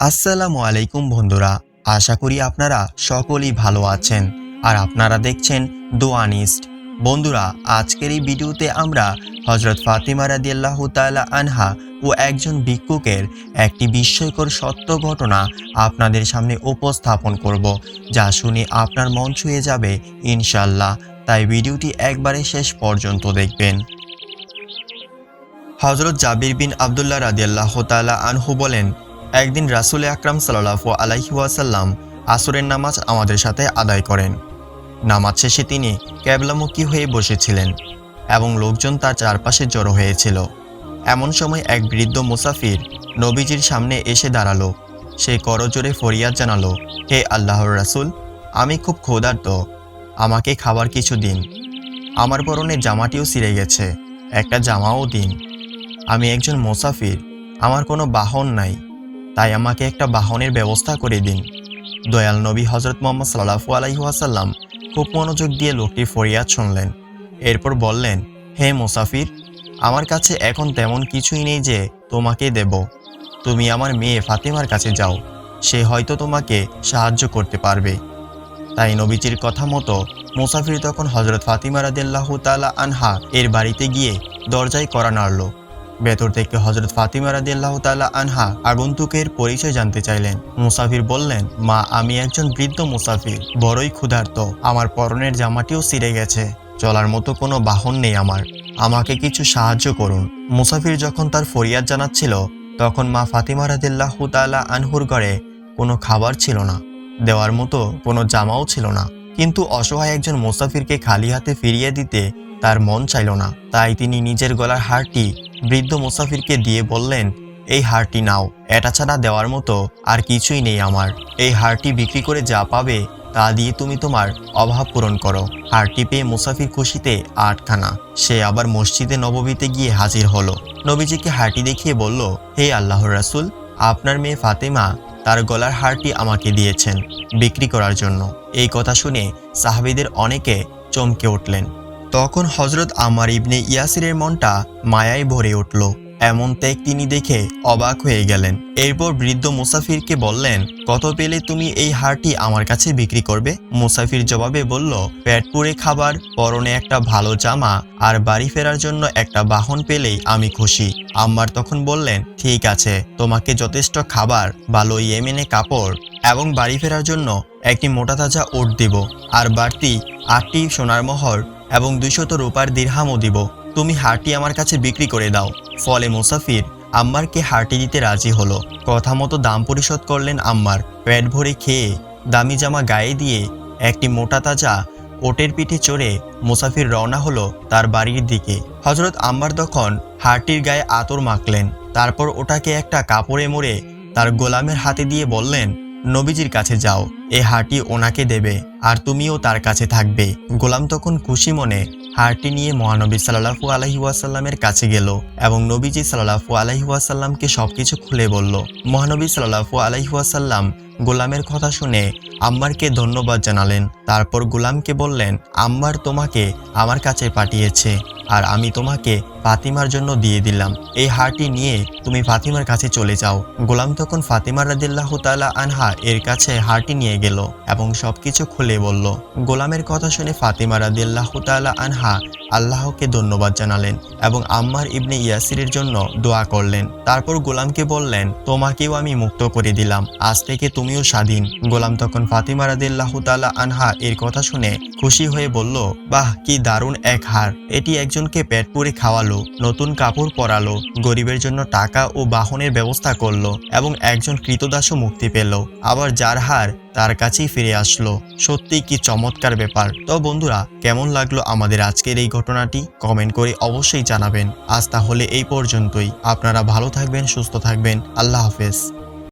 আসসালামু আলাইকুম বন্ধুরা, আশা করি আপনারা সকলেই ভালো আছেন আর আপনারা দেখছেন দোয়ানিস্ট বন্ধুরা, আজকের এই ভিডিওতে আমরা হজরত ফাতিমা রাদিয়াল্লাহু তাআলা আনহা ও একজন ভিক্ষুকের একটি বিস্ময়কর সত্য ঘটনা আপনাদের সামনে উপস্থাপন করব, যা শুনে আপনার মন ছুঁয়ে যাবে ইনশাল্লাহ তাই ভিডিওটি একবারে শেষ পর্যন্ত দেখবেন। হজরত জাবির বিন আবদুল্লাহ রাদিয়াল্লাহ তাআলা আনহু বলেন একদিন রাসুল আকরাম সাল্লাহু আলাইহি ওয়াসাল্লাম আসরের নামাজ আমাদের সাথে আদায় করেন। নামাজ শেষে তিনি ক্যাবলামুখী হয়ে বসেছিলেন এবং লোকজন তার চারপাশে জড়ো হয়েছিল। এমন সময় এক বৃদ্ধ মুসাফির নবীজির সামনে এসে দাঁড়াল। সে করজোরে ফরিয়াদ জানালো, হে আল্লাহর রাসূল, আমি খুব ক্ষুধার্ত। আমাকে খাবার কিছু দিন। আমার পরনে জামাটিও ছিঁড়ে গেছে। একটা জামাও দিন। আমি একজন মুসাফির। আমার কোনো বাহন নাই। তাই আমাকে একটা বাহনের ব্যবস্থা করে দিন। দয়াল নবী হজরত মোহাম্মদ সাল্লাহু আলাইহাসাল্লাম খুব মনোযোগ দিয়ে লোকটির ফরিয়াদ শুনলেন। এরপর বললেন, হে মুসাফির, আমার কাছে এখন তেমন কিছুই নেই যে তোমাকে দেব। তুমি আমার মেয়ে ফাতিমার কাছে যাও। সে হয়তো তোমাকে সাহায্য করতে পারবে। তাই নবীজির কথা মতো মুসাফির তখন হজরত ফাতিমা রাদিল্লাহু তালা আনহা এর বাড়িতে গিয়ে দরজায় করা নাড়ল। ভেতর থেকে হজরত ফাতিমা রাদিল্লাহ তালা আনহা আগন্তুকের পরিচয় জানতে চাইলেন। মুসাফির বললেন, মা, আমি একজন বৃদ্ধ মুসাফির, বড়ই ক্ষুধার্ত, আমার পরনের জামাটিও ছিঁড়ে গেছে, চলার মতো কোনো বাহন নেই আমার, আমাকে কিছু সাহায্য করুন। মুসাফির যখন তার ফরিয়াদ জানাচ্ছিল, তখন মা ফাতিমা রাদিল্লাহ তালা আনহুর ঘরে কোনো খাবার ছিল না, দেওয়ার মতো কোনো জামাও ছিল না। কিন্তু অসহায় একজন মুসাফিরকে খালি হাতে ফিরিয়ে দিতে তার মন চাইল না, তাই তিনি নিজের গলার হারটি বৃদ্ধ মুসাফিরকে দিয়ে বললেন, এই হারটি নাও, এটা ছাড়া দেওয়ার মতো আর কিছুই নেই আমার। এই হারটি বিক্রি করে যা পাবে, তা দিয়ে তুমি তোমার অভাব পূরণ করো। হারটি পেয়ে মুসাফির খুশিতে আটখানা। সে আবার মসজিদে নববীতে গিয়ে হাজির হলো। নবীজিকে হারটি দেখিয়ে বলল, হে আল্লাহর রাসূল, আপনার মেয়ে ফাতেমা তার গলার হারটি আমাকে দিয়েছেন বিক্রি করার জন্য। এই কথা শুনে সাহাবিদের অনেকে চমকে উঠলেন। তখন হজরত আমার ইবনে ইয়াসিরের মনটা মায়ায় ভরে উঠল। এমন ত্যাগ তিনি দেখে অবাক হয়ে গেলেন। এরপর বৃদ্ধ মুসাফিরকে বললেন, কত পেলে তুমি এই হারটি আমার কাছে বিক্রি করবে? মুসাফির জবাবে বলল, পেট পুড়ে খাবার, পরনে একটা ভালো জামা, আর বাড়ি ফেরার জন্য একটা বাহন পেলেই আমি খুশি। আম্মার তখন বললেন, ঠিক আছে, তোমাকে যথেষ্ট খাবার, ভালো ইয়েমেনে কাপড়, এবং বাড়ি ফেরার জন্য একটি মোটা তাজা ওট দিব, আর বাড়তি আটটি সোনার মোহর এবং দুইশত রূপার দিরহামও দিব। তুমি হারটি আমার কাছে বিক্রি করে দাও। ফলে মুসাফির আম্মারকে হারটি দিতে রাজি হলো। কথা মতো দাম পরিশোধ করলেন আম্মার। পেট ভরে খেয়ে দামি জামা গায়ে দিয়ে একটি মোটা তাজা ওটের পিঠে চড়ে মুসাফির রওনা হলো তার বাড়ির দিকে। হজরত আম্বার তখন হারটির গায়ে আতর মাখলেন। তারপর ওটাকে একটা কাপড়ে মুড়ে তার গোলামের হাতে দিয়ে বললেন নবীজির কাছে যাও, এ হারটি ওনাকে দেবে, আর তুমিও তার কাছে থাকবে। গোলাম তখন খুশি মনে হারটি নিয়ে মহানবী সাল্লাহু আলহি ওয়াসাল্লামের কাছে গেল এবং নবীজি সাল্লাহু আলহি ওয়াসাল্লামকে সবকিছু খুলে বলল, মহানবী সাল্লাহু আলহি ওয়াসাল্লাম গোলামের কথা শুনে আম্মারকে ধন্যবাদ জানালেন। তারপর গোলামকে বললেন, আম্মার তোমাকে আমার কাছে পাঠিয়েছে, আর আমি তোমাকে ফাতিমার জন্য দিয়ে দিলাম। এই হারটি নিয়ে তুমি ফাতিমার কাছে চলে যাও। গোলাম তখন ফাতিমা রাদিল্লাহ তালা আনহা এর কাছে হারটি নিয়ে গেল এবং সবকিছু খুলে বলল, গোলামের কথা শুনে ফাতিমা রাদিল্লাহ তালা আনহা আল্লাহকে ধন্যবাদ জানালেন এবং আম্মার ইবনে ইয়াসিরের জন্য দোয়া করলেন। তারপর গোলামকে বললেন, তোমাকেও আমি মুক্ত করে দিলাম। আজ থেকে তুমিও স্বাধীন। গোলাম তখন ফাতিমা রাদিল্লাহ তালা আনহা এর কথা শুনে খুশি হয়ে বলল, বাহ, কি দারুণ এক হার। এটি একজনকে পেট পুরে খাওয়ালো। নতুন কাপড় পরালো, গরিবের জন্য টাকা ও বাহনের ব্যবস্থা করল এবং একজন কৃতদাসও মুক্তি পেল। আবার যার হার, তার কাছেই ফিরে আসলো। সত্যি কি চমৎকার ব্যাপার। তো বন্ধুরা, কেমন লাগল আমাদের আজকের এই ঘটনাটি? কমেন্ট করে অবশ্যই জানাবেন। আজ তাহলে এই পর্যন্তই। আপনারা ভালো থাকবেন, সুস্থ থাকবেন। আল্লাহ হাফেজ।